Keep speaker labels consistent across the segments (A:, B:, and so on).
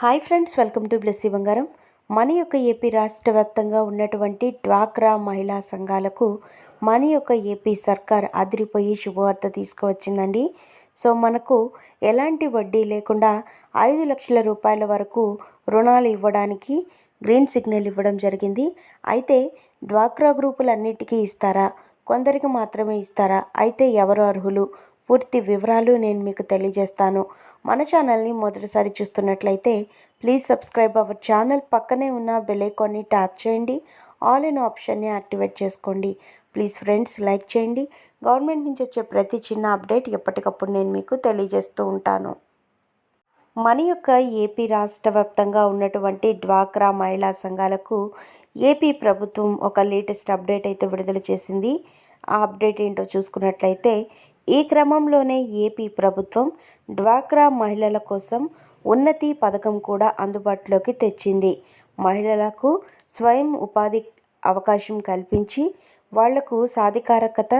A: Hi friends welcome to Blessy Bangaram మన యొక్క AP రాష్ట్ర వ్యాప్తంగా ఉన్నటువంటి డ్వాక్రా మహిళా సంఘాలకు మన యొక్క ఏపీ సర్కార్ అదిరిపోయి శుభవార్త తీసుకువచ్చిందండి. సో మనకు ఎలాంటి వడ్డీ లేకుండా ఐదు లక్షల రూపాయల వరకు రుణాలు ఇవ్వడానికి గ్రీన్ సిగ్నల్ ఇవ్వడం జరిగింది. అయితే డ్వాక్రా గ్రూపులన్నిటికీ ఇస్తారా? కొందరికి మాత్రమే ఇస్తారా? అయితే ఎవరు అర్హులు? పూర్తి వివరాలు నేను మీకు తెలియజేస్తాను. మన ఛానల్ని మొదటిసారి చూస్తున్నట్లయితే ప్లీజ్ సబ్స్క్రైబ్ అవర్ ఛానల్ పక్కనే ఉన్న బెలైకాన్ని ట్యాప్ చేయండి. ఆల్ ఇన్ ఆప్షన్ని యాక్టివేట్ చేసుకోండి. ప్లీజ్ ఫ్రెండ్స్ లైక్ చేయండి. గవర్నమెంట్ నుంచి వచ్చే ప్రతి చిన్న అప్డేట్ ఎప్పటికప్పుడు నేను మీకు తెలియజేస్తూ ఉంటాను. మన యొక్క ఏపీ రాష్ట్ర వ్యాప్తంగా ఉన్నటువంటి డ్వాక్రా మహిళా సంఘాలకు ఏపీ ప్రభుత్వం ఒక లేటెస్ట్ అప్డేట్ అయితే విడుదల చేసింది. ఆ అప్డేట్ ఏంటో చూసుకున్నట్లయితే ఈ క్రమంలోనే ఏపీ ప్రభుత్వం డ్వాక్రా మహిళల కోసం ఉన్నతి పథకం కూడా అందుబాటులోకి తెచ్చింది. మహిళలకు స్వయం ఉపాధి అవకాశం కల్పించి వాళ్ళకు సాధికారకత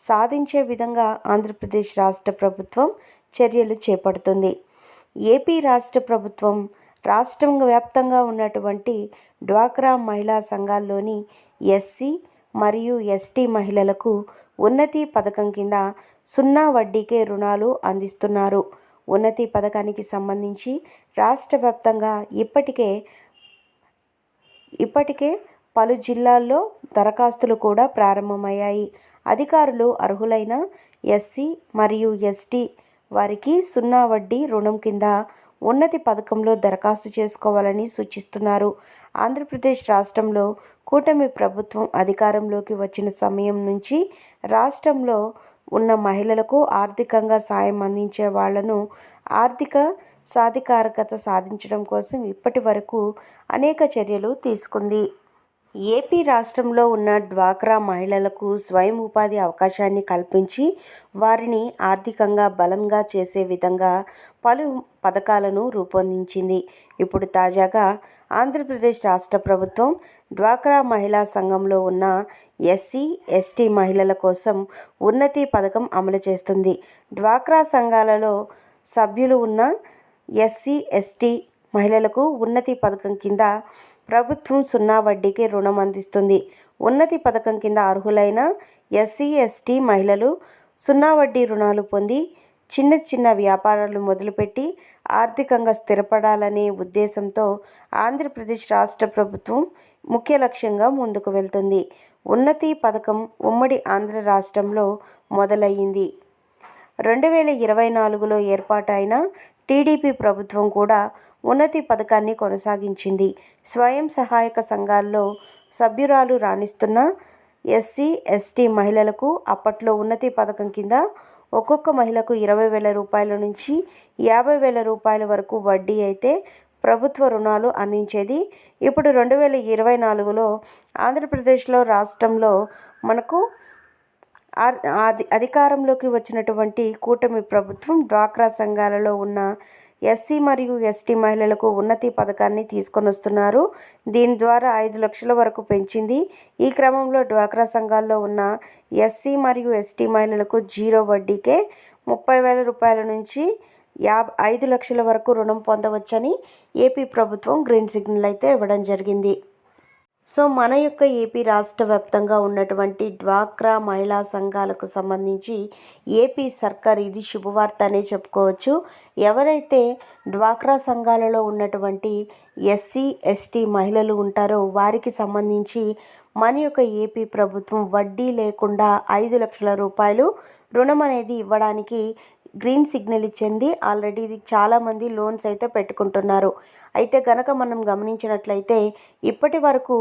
A: సాధించే విధంగా ఆంధ్రప్రదేశ్ రాష్ట్ర ప్రభుత్వం చర్యలు చేపడుతుంది. ఏపీ రాష్ట్ర ప్రభుత్వం రాష్ట్రం వ్యాప్తంగా ఉన్నటువంటి డ్వాక్రా మహిళా సంఘాల్లోని ఎస్సీ మరియు ఎస్టీ మహిళలకు ఉన్నతి పథకం కింద సున్నా వడ్డీకే రుణాలు అందిస్తున్నారు. ఉన్నతి పథకానికి సంబంధించి రాష్ట్ర వ్యాప్తంగా ఇప్పటికే ఇప్పటికే పలు జిల్లాల్లో దరఖాస్తులు కూడా ప్రారంభమయ్యాయి. అధికారులు అర్హులైన ఎస్సీ మరియు ఎస్టీ వారికి సున్నా వడ్డీ రుణం కింద ఉన్నతి పథకంలో దరఖాస్తు చేసుకోవాలని సూచిస్తున్నారు. ఆంధ్రప్రదేశ్ రాష్ట్రంలో కూటమి ప్రభుత్వం అధికారంలోకి వచ్చిన సమయం నుంచి రాష్ట్రంలో ఉన్న మహిళలకు ఆర్థికంగా సాయం అందించే వాళ్ళను ఆర్థిక సాధికారకత సాధించడం కోసం ఇప్పటి వరకు అనేక చర్యలు తీసుకుంది. ఏపీ రాష్ట్రంలో ఉన్న డ్వాక్రా మహిళలకు స్వయం ఉపాధి అవకాశాన్ని కల్పించి వారిని ఆర్థికంగా బలంగా చేసే విధంగా పలు పథకాలను రూపొందించింది. ఇప్పుడు తాజాగా ఆంధ్రప్రదేశ్ రాష్ట్ర ప్రభుత్వం డ్వాక్రా మహిళా సంఘంలో ఉన్న ఎస్సీ ఎస్టీ మహిళల కోసం ఉన్నతి పథకం అమలు చేస్తుంది. డ్వాక్రా సంఘాలలో సభ్యులు ఉన్న ఎస్సీ ఎస్టీ మహిళలకు ఉన్నతి పథకం కింద ప్రభుత్వం సున్నా వడ్డీకి రుణం అందిస్తుంది. ఉన్నతి పథకం కింద అర్హులైన ఎస్సీ ఎస్టీ మహిళలు సున్నా వడ్డీ రుణాలు పొంది చిన్న చిన్న వ్యాపారాలు మొదలుపెట్టి ఆర్థికంగా స్థిరపడాలనే ఉద్దేశంతో ఆంధ్రప్రదేశ్ రాష్ట్ర ప్రభుత్వం ముఖ్య లక్ష్యంగా ముందుకు వెళ్తుంది. ఉన్నతి పథకం ఉమ్మడి ఆంధ్ర రాష్ట్రంలో మొదలయ్యింది. రెండు వేల ఇరవై నాలుగులో ఏర్పాటైన టీడీపీ ప్రభుత్వం కూడా ఉన్నతి పథకాన్ని కొనసాగించింది. స్వయం సహాయక సంఘాల్లో సభ్యురాలు రాణిస్తున్న ఎస్సీ ఎస్టీ మహిళలకు అప్పట్లో ఉన్నతి పథకం కింద ఒక్కొక్క మహిళకు ఇరవై వేల రూపాయల నుంచి యాభై వేల రూపాయల వరకు వడ్డీ అయితే ప్రభుత్వ రుణాలు అందించేది. ఇప్పుడు రెండు వేల ఇరవై నాలుగులో ఆంధ్రప్రదేశ్లో రాష్ట్రంలో మనకు అధికారంలోకి వచ్చినటువంటి కూటమి ప్రభుత్వం డ్వాక్రా సంఘాలలో ఉన్న ఎస్సీ మరియు ఎస్టీ మహిళలకు ఉన్నతి పథకాన్ని తీసుకొని వస్తున్నారు దీని ద్వారా ఐదు లక్షల వరకు పెంచింది. ఈ క్రమంలో డ్వాక్రా సంఘాల్లో ఉన్న ఎస్సీ మరియు ఎస్టీ మహిళలకు జీరో వడ్డీకే ముప్పై వేల రూపాయల నుంచి యాభై ఐదు లక్షల వరకు రుణం పొందవచ్చని ఏపీ ప్రభుత్వం గ్రీన్ సిగ్నల్ అయితే ఇవ్వడం జరిగింది. సో మన యొక్క ఏపీ రాష్ట్ర వ్యాప్తంగా ఉన్నటువంటి డ్వాక్రా మహిళా సంఘాలకు సంబంధించి ఏపీ సర్కార్ ఇది శుభవార్త అనే చెప్పుకోవచ్చు. ఎవరైతే డ్వాక్రా సంఘాలలో ఉన్నటువంటి ఎస్సీ ఎస్టీ మహిళలు ఉంటారో వారికి సంబంధించి మన యొక్క ఏపీ ప్రభుత్వం వడ్డీ లేకుండా ఐదు లక్షల రూపాయలు రుణం అనేది ఇవ్వడానికి గ్రీన్ సిగ్నల్ ఇచ్చింది. ఆల్రెడీ ఇది చాలామంది లోన్స్ అయితే పెట్టుకుంటున్నారు. అయితే కనుక మనం గమనించినట్లయితే ఇప్పటి వరకు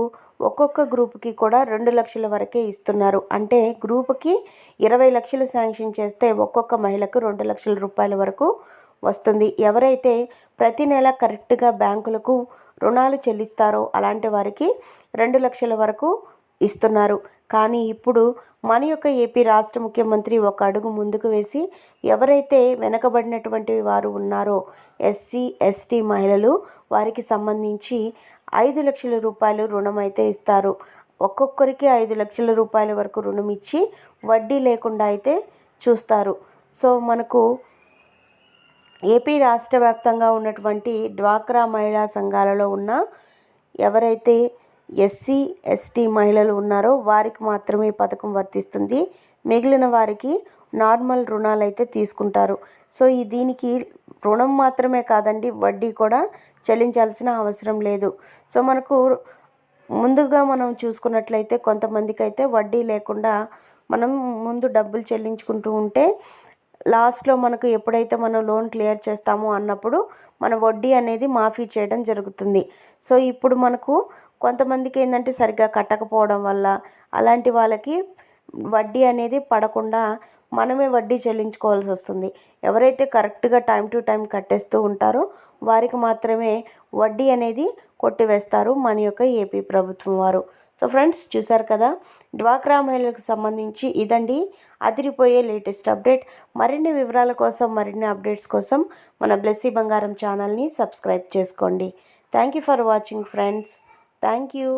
A: ఒక్కొక్క గ్రూప్కి కూడా రెండు లక్షల వరకే ఇస్తున్నారు. అంటే గ్రూప్కి ఇరవై లక్షలు శాంక్షన్ చేస్తే ఒక్కొక్క మహిళకు రెండు లక్షల రూపాయల వరకు వస్తుంది. ఎవరైతే ప్రతి నెల కరెక్ట్గా బ్యాంకులకు రుణాలు చెల్లిస్తారో అలాంటి వారికి రెండు లక్షల వరకు ఇస్తున్నారు. కానీ ఇప్పుడు మన యొక్క ఏపీ రాష్ట్ర ముఖ్యమంత్రి ఒక అడుగు ముందుకు వేసి ఎవరైతే వెనకబడినటువంటి వారు ఉన్నారో ఎస్సీ ఎస్టీ మహిళలు వారికి సంబంధించి ఐదు లక్షల రూపాయలు రుణం అయితే ఇస్తారు. ఒక్కొక్కరికి ఐదు లక్షల రూపాయల వరకు రుణం ఇచ్చి వడ్డీ లేకుండా అయితే చూస్తారు. సో మనకు ఏపీ రాష్ట్ర వ్యాప్తంగా ఉన్నటువంటి డ్వాక్రా మహిళా సంఘాలలో ఉన్న ఎవరైతే ఎస్సీ ఎస్టీ మహిళలు ఉన్నారో వారికి మాత్రమే ఈ పథకం వర్తిస్తుంది. మిగిలిన వారికి నార్మల్ రుణాలు అయితే తీసుకుంటారు. సో ఈ దీనికి రుణం మాత్రమే కాదండి వడ్డీ కూడా చెల్లించాల్సిన అవసరం లేదు. సో మనకు ముందుగా మనం చూసుకున్నట్లయితే కొంతమందికి అయితే వడ్డీ లేకుండా మనం ముందు డబ్బులు చెల్లించుకుంటూ ఉంటే లాస్ట్లో మనకు ఎప్పుడైతే మనం లోన్ క్లియర్ చేస్తామో అన్నప్పుడు మన వడ్డీ అనేది మాఫీ చేయడం జరుగుతుంది. సో ఇప్పుడు మనకు కొంతమందికి ఏంటంటే సరిగ్గా కట్టకపోవడం వల్ల అలాంటి వాళ్ళకి వడ్డీ అనేది పడకుండా మనమే వడ్డీ చెల్లించుకోవాల్సి వస్తుంది. ఎవరైతే కరెక్ట్గా టైం టు టైం కట్టేస్తూ ఉంటారో వారికి మాత్రమే వడ్డీ అనేది కొట్టివేస్తారు మన యొక్క ఏపీ ప్రభుత్వం వారు. సో ఫ్రెండ్స్ చూసారు కదా? డ్వాక్రా మహిళలకు సంబంధించి ఇదండి అదిరిపోయే లేటెస్ట్ అప్డేట్. మరిన్ని వివరాల కోసం మరిన్ని అప్డేట్స్ కోసం మన బ్లెస్సీ బంగారం ఛానల్ని సబ్స్క్రైబ్ చేసుకోండి. Thank you for watching friends. Thank you